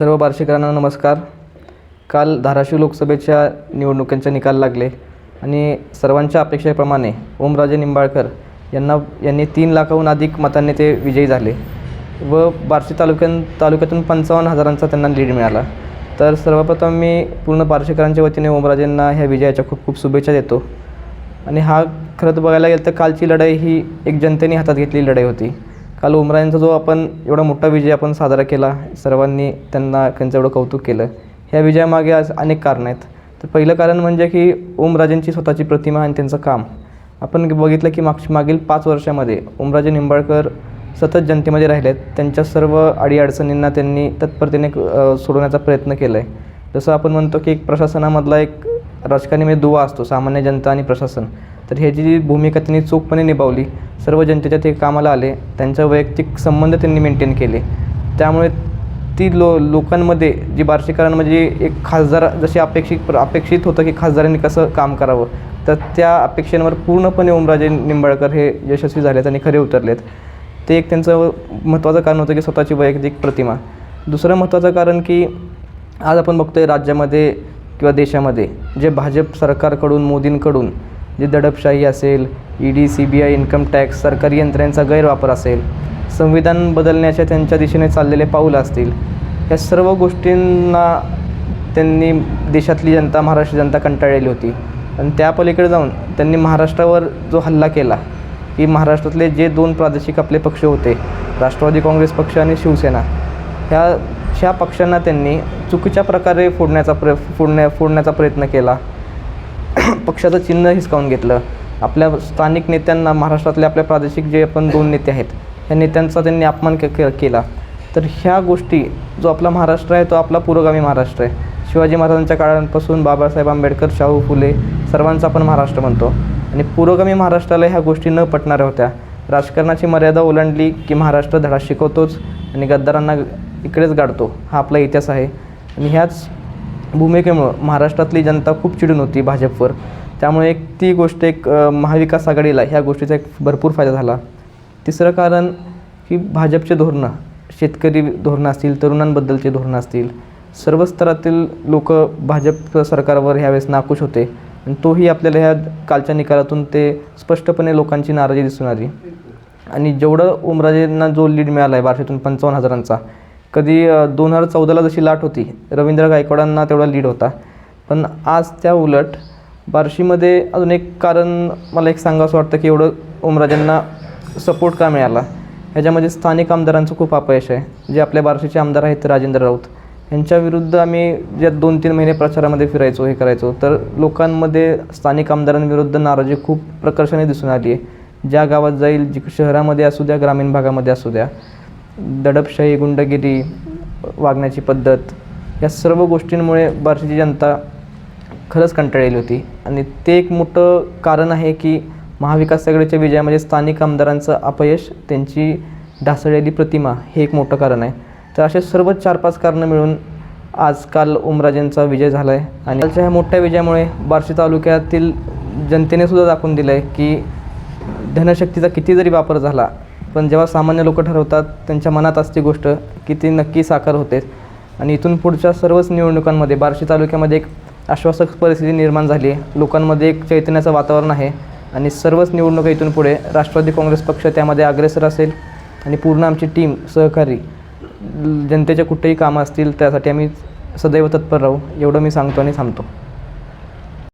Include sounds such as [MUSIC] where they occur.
सर्व बार्शीकरांना नमस्कार. काल धाराशिव लोकसभेच्या निवडणुकांचे निकाल लागले आणि सर्वांच्या अपेक्षेप्रमाणे ओमराजे निंबाळकर यांना यांनी तीन लाखाहून अधिक मतांनी ते विजयी झाले व बार्शी तालुक्यां तालुक्यातून पंचावन्न हजारांचा त्यांना लीड मिळाला. तर सर्वप्रथम मी पूर्ण बार्शीकरांच्या वतीने ओमराजेंना ह्या विजयाच्या खूप खूप शुभेच्छा देतो. आणि हा खरं तर बघायला गेलं तर कालची लढाई ही एक जनतेने हातात घेतलेली लढाई होती. काल उमरायांचा जो आपण एवढा मोठा विजय आपण साजरा केला सर्वांनी त्यांना त्यांचं एवढं कौतुक केलं. ह्या विजयामागे आज अनेक कारणं आहेत. तर पहिलं कारण म्हणजे की ओमराजेंची स्वतःची प्रतिमा आणि त्यांचं काम. आपण बघितलं की मागच्या मागील पाच वर्षामध्ये ओमराजे निंबाळकर सतत जनतेमध्ये राहिलेत. त्यांच्या सर्व अडीअडचणींना त्यांनी तत्परतेने सोडवण्याचा प्रयत्न केला आहे जसं आपण म्हणतो की एक प्रशासनामधला एक राजकारणी म्हणजे दुवा असतो सामान्य जनता आणि प्रशासन. तर ह्याची जी भूमिका त्यांनी चोखपणे निभावली सर्व जनतेच्या ते कामाला आले. त्यांचा वैयक्तिक संबंध त्यांनी मेंटेन केले. त्यामुळे ती लो लोकांमध्ये जी बार्शीकरांमध्ये म्हणजे एक खासदार जशी अपेक्षित अपेक्षित होतं की खासदारांनी कसं काम करावं तर त्या अपेक्षांवर पूर्णपणे ओमराजे निंबाळकर हे यशस्वी झालेत आणि खरे उतरलेत. ते एक त्यांचं महत्त्वाचं कारण होतं की स्वतःची वैयक्तिक प्रतिमा. दुसरं महत्त्वाचं कारण की आज आपण बघतोय राज्यामध्ये किंवा देशामध्ये जे भाजप सरकारकडून मोदींकडून जे दडपशाही असेल E D C B I income tax सरकारी यंत्रणेचा गैरवापर असेल संविधान बदलण्याच्या त्यांच्या दिशेने चाललेले पाऊल असतील या सर्व गोष्टींना त्यांनी देशातली जनता महाराष्ट्र जनता कंटाळलेली होती. आणि त्या पलीकडे जाऊन त्यांनी महाराष्ट्रावर जो हल्ला केला की महाराष्ट्रातले जे दोन प्रादेशिक आपले पक्ष होते राष्ट्रवादी काँग्रेस पक्ष आणि शिवसेना ह्या ह्या पक्षांना त्यांनी चुकीच्या प्रकारे फोडण्याचा प्र फोडण्या फोडण्याचा प्रयत्न केला. [CLEARS THROAT] पक्षाचं चिन्ह हिसकावून घेतलं. आपल्या स्थानिक नेत्यांना महाराष्ट्रातले आपल्या प्रादेशिक जे आपण दोन नेते आहेत ह्या नेत्यांचा त्यांनी अपमान के के- केला. तर ह्या गोष्टी जो आपला महाराष्ट्र आहे तो आपला पुरोगामी महाराष्ट्र आहे. शिवाजी महाराजांच्या काळापासून बाबासाहेब आंबेडकर शाहू फुले सर्वांचा आपण महाराष्ट्र म्हणतो. आणि पुरोगामी महाराष्ट्राला ह्या गोष्टी न पटणाऱ्या होत्या. राजकारणाची मर्यादा ओलांडली की महाराष्ट्र धडा शिकवतोच आणि गद्दारांना इकडेच गाडतो. हा आपला इतिहास आहे. आणि ह्याच भूमिकेमुळं महाराष्ट्रातली जनता खूप चिडून होती भाजपवर. त्यामुळे एक ती गोष्ट एक महाविकास आघाडीला ह्या गोष्टीचा एक भरपूर फायदा झाला. तिसरं कारण की भाजपचे धोरणं शेतकरी धोरणं असतील तरुणांबद्दलचे धोरणं असतील सर्व स्तरातील लोक भाजप सरकारवर ह्यावेळेस नाखुश होते. आणि तोही आपल्याला ह्या कालच्या निकालातून ते स्पष्टपणे लोकांची नाराजी दिसून आली. आणि जेवढं ओमराजेंना जो लीड मिळाला आहे बारशेतून पंचावन्न हजारांचा कधी दोन हजार चौदाला जशी लाट होती रवींद्र गायकवाडांना तेवढा लीड होता. पण आज त्या उलट बार्शीमध्ये अजून एक कारण मला एक सांगावंसं वाटतं की एवढं ओमराजांना सपोर्ट का मिळाला? ह्याच्यामध्ये स्थानिक आमदारांचं खूप अपयश आहे. जे आपल्या बार्शीचे आमदार आहेत राजेंद्र राऊत यांच्याविरुद्ध आम्ही ज्या दोन तीन महिने प्रचारामध्ये फिरायचो हे करायचो तर लोकांमध्ये स्थानिक आमदारांविरुद्ध नाराजी खूप प्रकर्षाने दिसून आली आहे. ज्या गावात जाईल जी शहरामध्ये असू द्या ग्रामीण भागामध्ये असू द्या दडपशाही गुंडगिरी वागण्याची पद्धत या सर्व गोष्टींमुळे बार्शीची जनता खरंच कंटाळलेली होती. आणि ते एक मोठं कारण आहे की महाविकास आघाडीच्या विजयामध्ये स्थानिक आमदारांचं अपयश त्यांची ढासळलेली प्रतिमा हे एक मोठं कारण आहे. तर असे सर्व चार पाच कारणं मिळून आजकाल ओमराजेंचा विजय झाला आहे आणि कालच्या ह्या मोठ्या विजयामुळे बार्शी तालुक्यातील जनतेने सुद्धा दाखवून दिलं आहे की धनशक्तीचा किती जरी वापर झाला पण जेव्हा सामान्य लोक ठरवतात त्यांच्या मनात असते गोष्ट की ती नक्की साकार होते आणि इथून पुढच्या सर्वच निवडणुकांमध्ये बार्शी तालुक्यामध्ये एक आश्वासक परिस्थिती निर्माण झाली आहे. लोकांमध्ये एक चैतन्याचं वातावरण आहे आणि सर्वच निवडणुका इथून पुढे राष्ट्रवादी काँग्रेस पक्ष त्यामध्ये अग्रेसर असेल आणि पूर्ण आमची टीम सहकारी जनतेच्या कुठेही कामं असतील त्यासाठी आम्ही सदैव तत्पर राहू एवढं मी सांगतो आणि थांबतो.